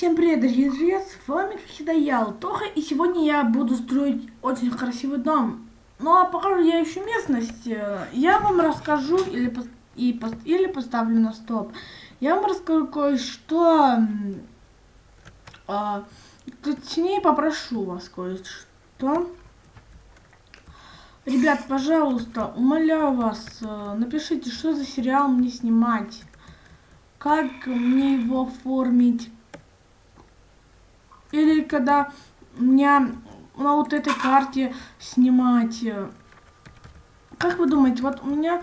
Всем привет, дорогие друзья, с вами, как всегда, я, Алтоха, и сегодня я буду строить очень красивый дом. Ну, а пока я еще местность, э, я вам расскажу или, пос- и пос- или поставлю на стоп. Я вам расскажу кое-что, а, точнее попрошу вас кое-что. Ребят, пожалуйста, умоляю вас, э, напишите, что за сериал мне снимать, как мне его оформить. Или когда меня на вот этой карте снимать. э, Как вы думаете, вот у меня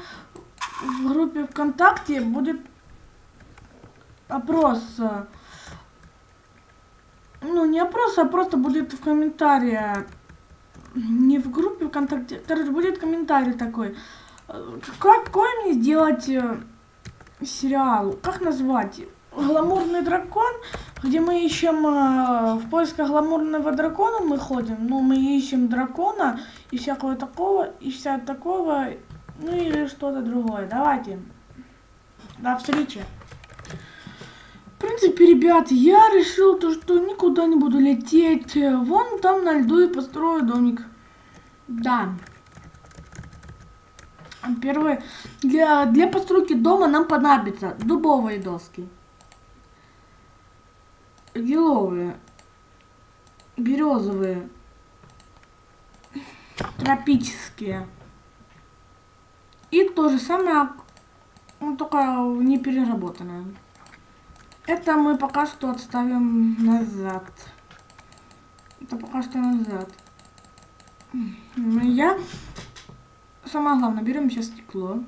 в группе ВКонтакте будет опрос. э, Ну, не опрос, а просто будет в комментариях. Не в группе ВКонтакте. Короче, будет комментарий такой. э, Какой мне сделать сериал? Как назвать? Гламурный дракон, где мы ищем э, в поисках гламурного дракона мы ходим, ну мы ищем дракона и всякого такого, и вся такого, ну или что-то другое. Давайте. До встречи. В принципе, ребят, я решил то, что никуда не буду лететь. Вон там на льду и построю домик. Да. Первое, для, для постройки дома нам понадобятся дубовые доски, еловые, березовые, тропические. И то же самое, ну, только не переработанное. Это мы пока что отставим назад. Это пока что назад. Ну, Я самое главное, берем сейчас стекло,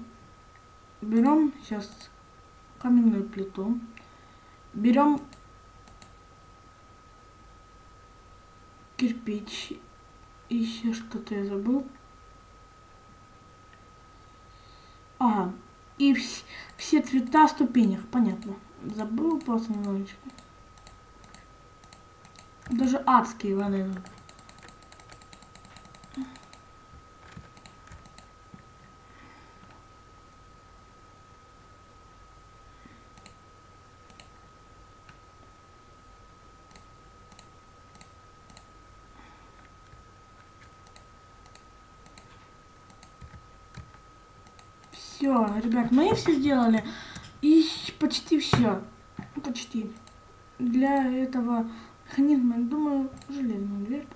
берем сейчас каменную плиту, берем кирпич, и еще что-то я забыл. Ага, и вс- все цвета ступенях, понятно. Забыл просто немножечко. Даже адские вон Все, ребят, мы все сделали. И почти все. Почти. Для этого механизма, я думаю, железную дверь.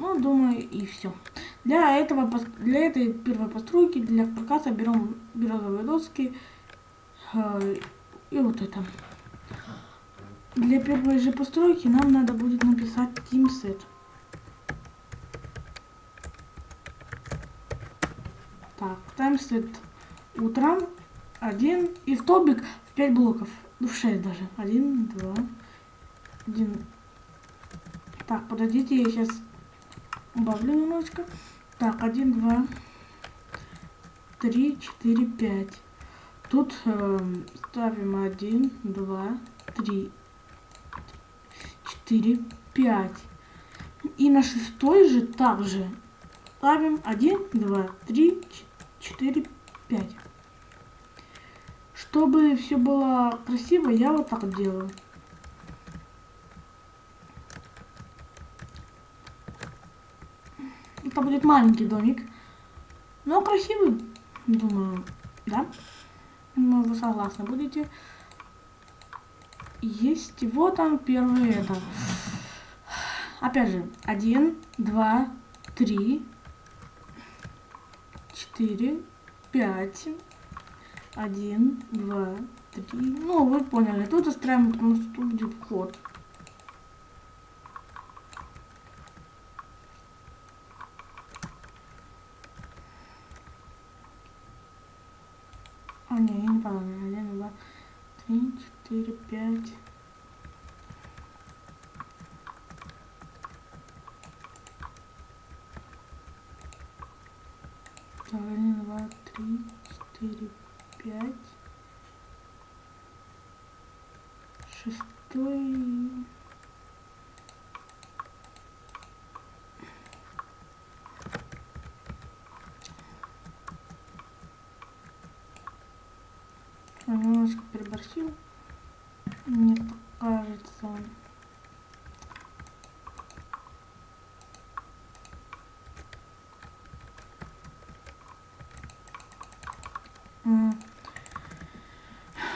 Ну, думаю, и все. Для этого, для этой первой постройки, для каркаса берем березовые доски э, и вот это. Для первой же постройки нам надо будет написать Team Так, тайм стоит утром. Один. И в тобик в 5 блоков. Ну, в шесть даже. Один, два. Один. Так, подождите, я сейчас убавлю немножечко. Так, один, два, три, четыре, пять. Тут э, ставим один, два, три, четыре, пять. И на шестой же также ставим один, два, три, четыре. 4, 5. Чтобы все было красиво, я вот так делаю. Это будет маленький домик, но красивый, думаю, да? Ну, вы согласны будете. Есть, вот там первый это. Опять же, один, два, три, 4, 5, 1, 2, 3. Ну, вы поняли. Тут устраиваем потому что тут будет вход. А, не, я не помню. 1, 2, 3, 4, 5... один, два, три, четыре, пять. Шестой. Немножко переборщил. Мне кажется.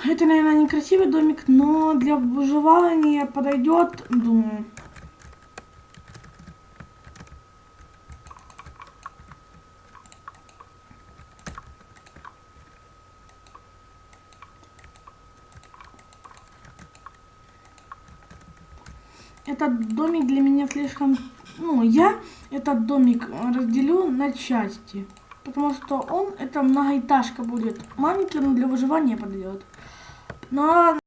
Это, наверное, некрасивый домик, но для выживания подойдет, думаю. Этот домик для меня слишком... Ну, я этот домик разделю на части. Потому что он, это многоэтажка будет. Маленький, но для выживания подойдет. Но